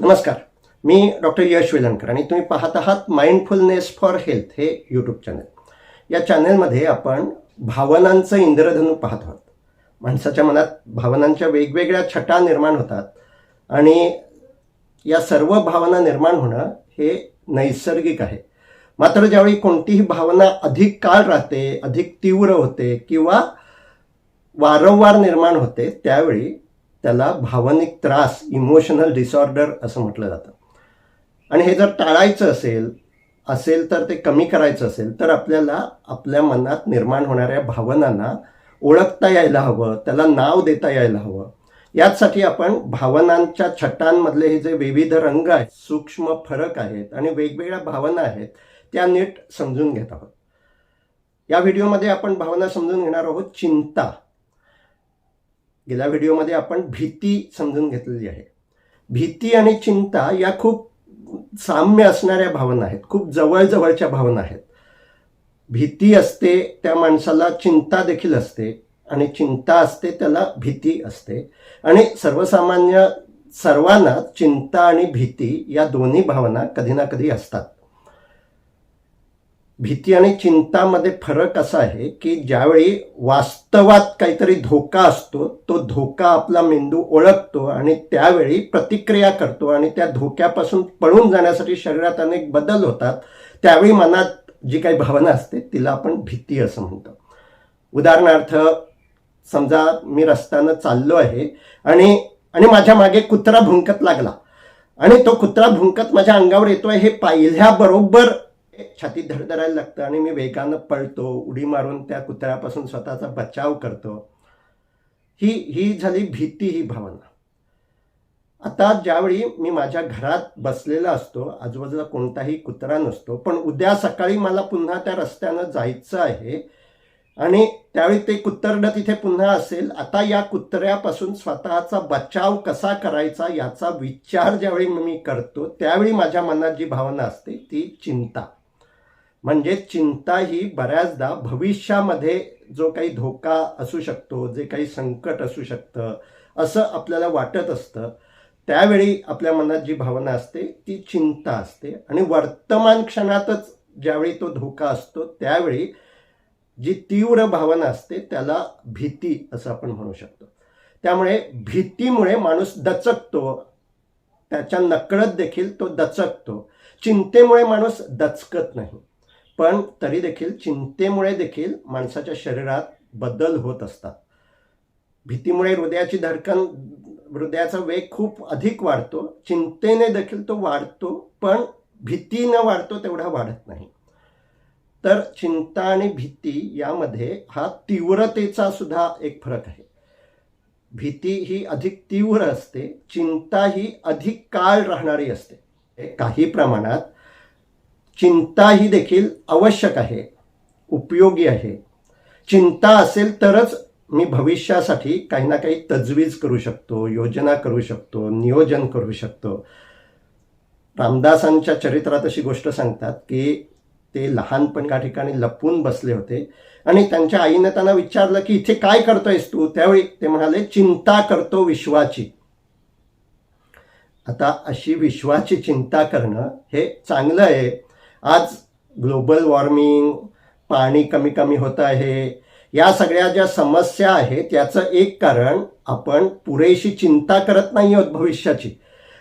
नमस्कार. मी डॉक्टर यश वेलणकर आणि तुम्ही पाहत आहात माइंडफुलनेस फॉर हेल्थ हे यूट्यूब चॅनल या चॅनलमध्ये आपण भावनांचं इंद्रधनू पाहत आहोत. माणसाच्या मनात भावनांच्या वेगवेगळ्या छटा निर्माण होतात आणि या सर्व भावना निर्माण होणं हे नैसर्गिक आहे. मात्र ज्यावेळी कोणतीही भावना अधिक काळ राहते अधिक तीव्र होते किंवा वारंवार निर्माण होते त्यावेळी त्याला भावनिक त्रास इमोशनल डिसऑर्डर असं म्हटलं जातं. आणि हे जर टाळायचं असेल असेल तर ते कमी करायचं असेल तर आपल्याला आपल्या मनात निर्माण होणाऱ्या भावनांना ओळखता यायला हवं त्याला नाव देता यायला हवं. याचसाठी आपण भावनांच्या छटांमधले हे जे विविध रंग आहेत सूक्ष्म फरक आहेत आणि वेगवेगळ्या भावना आहेत त्या नीट समजून घेत आहोत. या व्हिडिओमध्ये आपण भावना समजून घेणार आहोत चिंता. गेल्या व्हिडिओमध्ये आपण भीती समजून घेतलेली आहे. भीती आणि चिंता या खूप साम्य असणाऱ्या भावना आहेत. खूप जवळजवळच्या भावना आहेत. भीती असते त्या माणसाला चिंता देखील असते आणि चिंता असते त्याला भीती असते. आणि सर्वसामान्य सर्वांना चिंता आणि भीती या दोन्ही भावना कधी ना कधी असतात. भीती आणि चिंतामध्ये फरक असा आहे की ज्यावेळी वास्तवात काहीतरी धोका असतो तो धोका आपला मेंदू ओळखतो आणि त्यावेळी प्रतिक्रिया करतो आणि त्या धोक्यापासून पळून जाण्यासाठी शरीरात अनेक बदल होतात त्यावेळी मनात जी काही भावना असते तिला आपण भीती असं म्हणतो. उदाहरणार्थ समजा मी रस्त्यानं चाललो आहे आणि आणि माझ्या मागे कुत्रा भुंकत लागला आणि तो कुत्रा भुंकत माझ्या अंगावर येतोय हे पाहिल्याबरोबर छातीत धडधडायला लागतं आणि मी वेगानं पळतो उडी मारून त्या कुत्र्यापासून स्वतःचा बचाव करतो. ही ही झाली भीती ही भावना. आता ज्यावेळी मी माझ्या घरात बसलेला असतो आजूबाजूला कोणताही कुत्रा नसतो पण उद्या सकाळी मला पुन्हा त्या रस्त्यानं जायचं आहे आणि त्यावेळी ते कुत्तरडं तिथे पुन्हा असेल आता या कुत्र्यापासून स्वतःचा बचाव कसा करायचा याचा विचार ज्यावेळी मी करतो त्यावेळी माझ्या मनात जी भावना असते ती चिंता. म्हणजे चिंता ही बऱ्याचदा भविष्यामध्ये जो काही धोका असू शकतो जे काही संकट असू शकतं असं आपल्याला वाटत असतं त्यावेळी आपल्या मनात जी भावना असते ती चिंता असते. आणि वर्तमान क्षणातच ज्यावेळी तो धोका असतो त्यावेळी जी तीव्र भावना असते त्याला भीती असं आपण म्हणू शकतो. त्यामुळे भीतीमुळे माणूस दचकतो. त्याच्या नकळत देखील तो दचकतो. चिंतेमुळे माणूस दचकत नाही. पण तरी देखील चिंतेमुळे देखील माणसाच्या शरीरात बदल होत असतात. भीतीमुळे हृदयाची धडकन हृदयाचा वेग खूप अधिक वाढतो. चिंतेने देखील तो वाढतो पण भीतीनं वाढतो तेवढा वाढत नाही. तर चिंता आणि भीती यामध्ये हा तीव्रतेचा सुद्धा एक फरक आहे. भीती ही अधिक तीव्र असते चिंता ही अधिक काळ राहणारी असते. काही प्रमाणात चिंता ही देखील आवश्यक आहे उपयोगी आहे. चिंता असेल तरच मी भविष्यासाठी काही ना काही तजवीज करू शकतो योजना करू शकतो नियोजन करू शकतो. रामदासांच्या चरित्रात अशी गोष्ट सांगतात की ते लहानपण या ठिकाणी लपून बसले होते आणि त्यांच्या आईने त्यांना विचारलं की इथे काय करतोयस तू? त्यावेळी ते म्हणाले चिंता करतो विश्वाची. आता अशी विश्वाची चिंता करणं हे चांगलं आहे. आज ग्लोबल वॉर्मिंग पाणी कमी कमी होत आहे. या सगळ्या ज्या समस्या आहेत याचं एक कारण आपण पुरेशी चिंता करत नाही आहोत भविष्याची.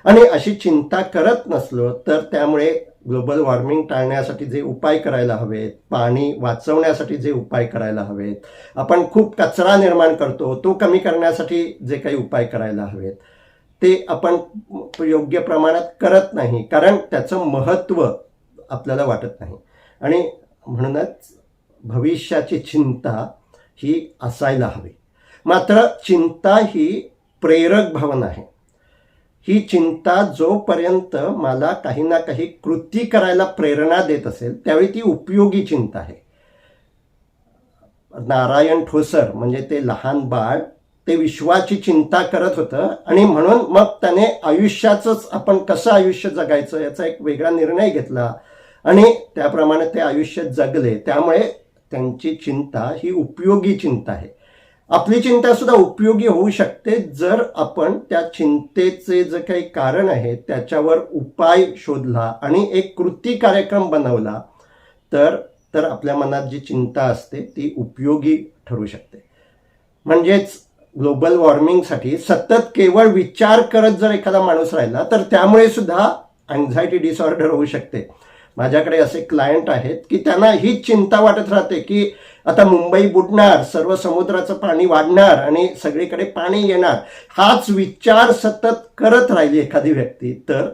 आणि अशी चिंता करत नसलो तर त्यामुळे ग्लोबल वॉर्मिंग टाळण्यासाठी जे उपाय करायला हवेत पाणी वाचवण्यासाठी जे उपाय करायला हवेत आपण खूप कचरा निर्माण करतो तो कमी करण्यासाठी जे काही उपाय करायला हवेत ते आपण योग्य प्रमाणात करत नाही. कारण त्याचं महत्त्व आपल्याला वाटत नाही. आणि म्हणूनच भविष्याची चिंता ही असायला हवी. मात्र चिंता ही प्रेरक भावना आहे. ही चिंता जोपर्यंत मला काही ना काही कृती करायला प्रेरणा देत असेल त्यावेळी ती उपयोगी चिंता आहे. नारायण ठोसर म्हणजे ते लहान बाळ ते विश्वाची चिंता करत होतं आणि म्हणून मग त्याने आयुष्याचंच आपण कसं आयुष्य जगायचं याचा एक वेगळा निर्णय घेतला. आणि त्याप्रमाणे ते आयुष्य जगले. त्यामुळे त्यांची चिंता ही उपयोगी चिंता आहे. आपली चिंता सुद्धा उपयोगी होऊ शकते जर आपण त्या चिंतेचे जे काही कारण आहे त्याच्यावर उपाय शोधला आणि एक कृती कार्यक्रम बनवला तर तर आपल्या मनात जी चिंता असते ती उपयोगी ठरू शकते. म्हणजेच ग्लोबल वॉर्मिंगसाठी सतत केवळ विचार करत जर एखादा माणूस राहिला तर त्यामुळे सुद्धा अँझायटी डिसऑर्डर होऊ शकते. माझ्याकडे असे क्लायंट आहेत की त्यांना ही चिंता वाटत राहते की आता मुंबई बुडणार सर्व समुद्राचं पाणी वाढणार आणि सगळीकडे पाणी येणार हाच विचार सतत करत राहिली एखादी व्यक्ती. तर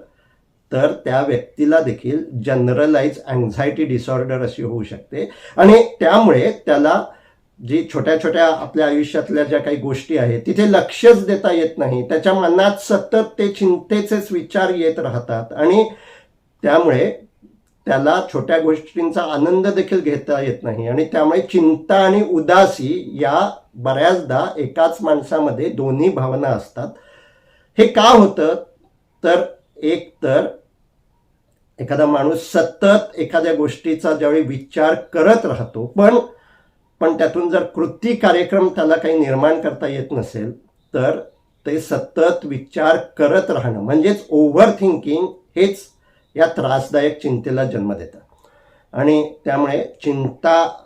तर त्या व्यक्तीला देखील जनरलाइज अँझायटी डिसऑर्डर अशी होऊ शकते. आणि त्यामुळे त्याला जी छोट्या छोट्या आपल्या आयुष्यातल्या ज्या काही गोष्टी आहेत तिथे लक्षच देता येत नाही. त्याच्या मनात सतत ते चिंतेचेच विचार येत राहतात. आणि त्यामुळे त्याला छोट्या गोष्टींचा आनंद देखील घेता येत नाही. आणि त्यामुळे चिंता आणि उदासी या बऱ्याचदा एकाच माणसामध्ये दोन्ही भावना असतात. हे का होतं? तर एक तर एखादा माणूस सतत एखाद्या गोष्टीचा ज्यावेळी विचार करत राहतो पण पण त्यातून जर कृती कार्यक्रम त्याला काही निर्माण करता येत नसेल तर ते सतत विचार करत राहणं म्हणजेच ओव्हर थिंकिंग हेच या त्रासदायक चिंतेला जन्म देतात. आणि त्यामुळे चिंता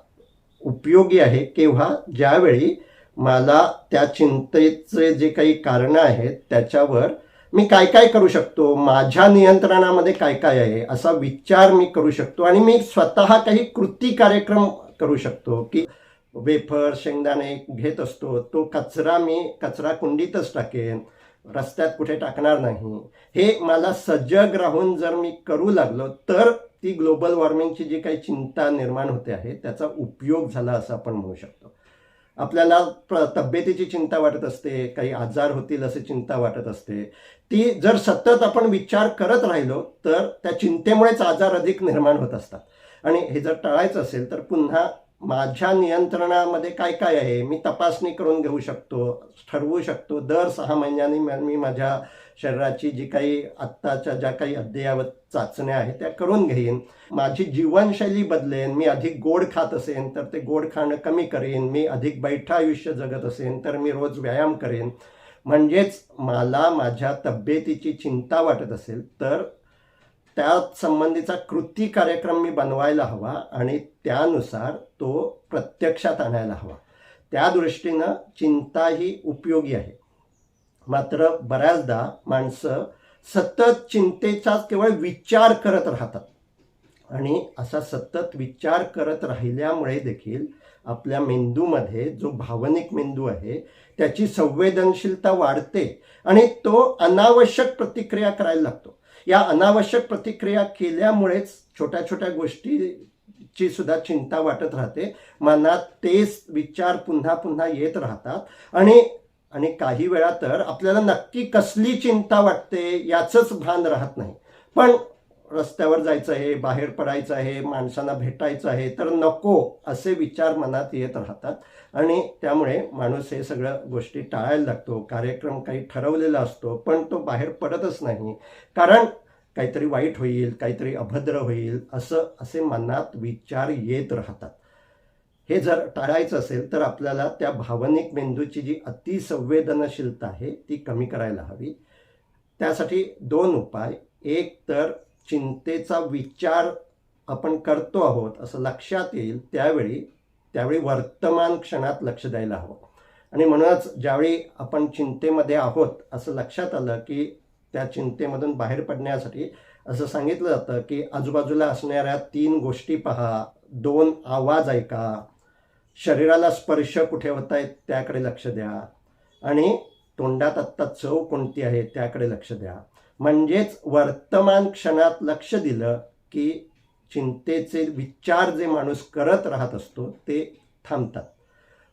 उपयोगी आहे केव्हा? ज्यावेळी मला त्या चिंतेचे जे काही कारणं आहेत त्याच्यावर मी काय काय करू शकतो? माझ्या नियंत्रणामध्ये काय काय आहे? असा विचार मी करू शकतो. आणि मी स्वतः काही कृती कार्यक्रम करू शकतो की वेफर शेंगदाणे घेत असतो. तो कचरा मी कचरा कुंडीतच टाकेन. रस्त्यात कुठे टाकणार नाही. हे मला सजग राहून जर मी करू लागलो तर ती ग्लोबल वॉर्मिंगची जी काही चिंता निर्माण होते आहे त्याचा उपयोग झाला असं आपण म्हणू शकतो. आपल्याला तब्येतीची चिंता वाटत असते काही आजार होतील असे चिंता वाटत असते. ती जर सतत आपण विचार करत राहिलो तर त्या चिंतेमुळेच आजार अधिक निर्माण होत असतात. आणि हे जर टाळायचं असेल तर पुन्हा माझ्या नियंत्रणामध्ये काय काय आहे मी तपासणी करून घेऊ शकतो ठरवू शकतो. दर सहा महिन्यांनी मी माझ्या शरीराची जी काही आत्ताच्या ज्या काही अद्ययावत चाचण्या आहेत त्या करून घेईन. माझी जीवनशैली बदलेन मी अधिक गोड खात असेन तर ते गोड खाणं कमी करेन. मी अधिक बैठं आयुष्य जगत असेन तर मी रोज व्यायाम करेन. म्हणजेच मला माझ्या तब्येतीची चिंता वाटत असेल तर त्या संबंधीचा कृती कार्यक्रम मी बनवायला हवा आणि त्यानुसार तो प्रत्यक्षात आणायला हवा. त्या दृष्टीनं चिंता ही उपयोगी आहे. मात्र बऱ्याचदा माणसं सतत चिंतेचाच केवळ विचार करत राहतात. आणि असा सतत विचार करत राहिल्यामुळे देखील आपल्या मेंदूमध्ये जो भावनिक मेंदू आहे त्याची संवेदनशीलता वाढते आणि तो अनावश्यक प्रतिक्रिया करायला लागतो. या अनावश्यक प्रतिक्रिया केल्यामुळेच छोट्या छोट्या गोष्टी ची सुद्धा चिंता वाटत राहते. मनात तेच विचार पुन्हा पुन्हा येत राहतात. आणि आणि काही वेळा तर आपल्याला नक्की कसली चिंता वाटते याचंच भान राहत नाही. पण रस्त्यावर जायचं आहे बाहेर पडायचं आहे माणसांना भेटायचं आहे तर नको असे विचार मनात येत राहतात. आणि त्यामुळे माणूस हे सगळ्या गोष्टी टाळायला लागतो. कार्यक्रम काही ठरवलेला असतो पण तो बाहेर पडतच नाही. कारण काहीतरी वाईट होईल काहीतरी अभद्र होईल असं असे मनात विचार येत राहतात. हे जर टाळायचं असेल तर आपल्याला त्या भावनिक मेंदूची जी अतिसंवेदनशीलता आहे ती कमी करायला हवी. त्यासाठी दोन उपाय. एक तर चिंतेचा विचार आपण करतो आहोत असं लक्षात येईल त्यावेळी त्यावेळी वर्तमान क्षणात लक्ष द्यायला हवं. आणि म्हणूनच ज्यावेळी आपण चिंतेमध्ये आहोत असं लक्षात आलं की त्या चिंतेमधून बाहेर पडण्यासाठी असं सांगितलं जातं की आजूबाजूला असणाऱ्या तीन गोष्टी पहा. दोन आवाज ऐका. शरीराला स्पर्श कुठे होत आहेत त्याकडे लक्ष द्या. आणि तोंडात आत्ता चव कोणती आहे त्याकडे लक्ष द्या. म्हणजेच वर्तमान क्षणात लक्ष दिलं की चिंतेचे विचार जे माणूस करत राहत असतो ते थांबतात.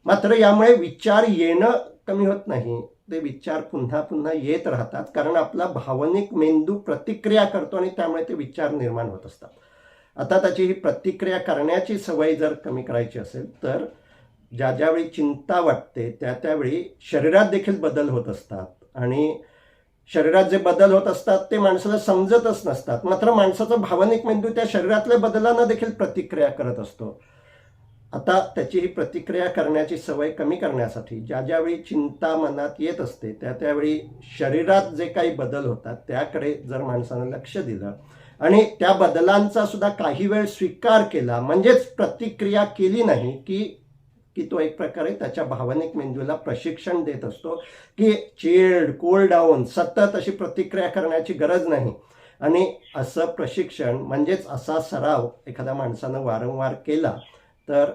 मात्र यामुळे विचार येणं कमी होत नाही. ते विचार पुन्हा पुन्हा येत राहतात कारण आपला भावनिक मेंदू प्रतिक्रिया करतो आणि त्यामुळे ते विचार निर्माण होत असतात. आता त्याची ही प्रतिक्रिया करण्याची सवय जर कमी करायची असेल तर ज्या ज्यावेळी चिंता वाटते त्या त्यावेळी शरीरात देखील बदल होत असतात. आणि शरीरात जे बदल होत असतात ते माणसाला समजतच नसतात. मात्र माणसाचा भावनिक मेंदू त्या शरीरातल्या बदलांना देखील प्रतिक्रिया करत असतो. आता त्याची ही प्रतिक्रिया करण्याची सवय कमी करण्यासाठी ज्या ज्यावेळी चिंता मनात येत असते त्या त्यावेळी शरीरात जे काही बदल होतात त्याकडे जर माणसानं लक्ष दिलं आणि त्या बदलांचा सुद्धा काही वेळ स्वीकार केला म्हणजेच प्रतिक्रिया केली नाही की की तो एक प्रकारे त्याच्या भावनिक मेंदूला प्रशिक्षण देत असतो की चिल्ड कूल डाऊन सतत अशी प्रतिक्रिया करण्याची गरज नाही. आणि असं प्रशिक्षण म्हणजेच असा सराव एखाद्या माणसानं वारंवार केला तर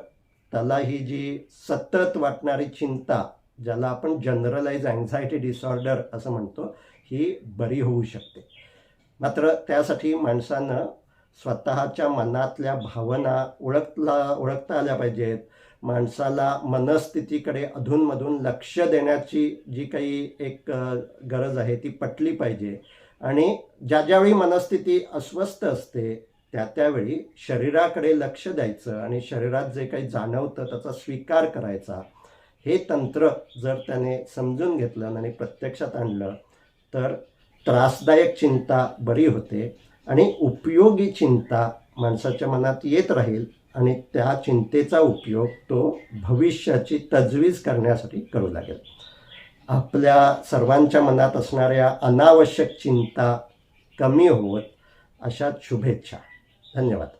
त्याला ही जी सतत वाटणारी चिंता ज्याला आपण जनरलाइज अँझायटी डिसऑर्डर असं म्हणतो ही बरी होऊ शकते. मात्र त्यासाठी माणसानं स्वतःच्या मनातल्या भावना ओळखला ओळखता आल्या पाहिजेत. माणसाला मनस्थितीकडे अधूनमधून लक्ष देण्याची जी काही एक गरज आहे ती पटली पाहिजे. आणि ज्या ज्यावेळी मनस्थिती अस्वस्थ असते त्या त्यावेळी शरीराकडे लक्ष द्यायचं आणि शरीरात जे काही जाणवतं त्याचा स्वीकार करायचा हे तंत्र जर त्याने समजून घेतलं आणि प्रत्यक्षात आणलं तर त्रासदायक चिंता बरी होते आणि उपयोगी चिंता माणसाच्या मनात येत राहील आणि त्या चिंतेचा उपयोग तो भविष्याची तजवीज करण्यासाठी करू लागेल. आपल्या सर्वांच्या मनात असणाऱ्या अनावश्यक चिंता कमी होत अशा शुभेच्छा. धन्यवाद.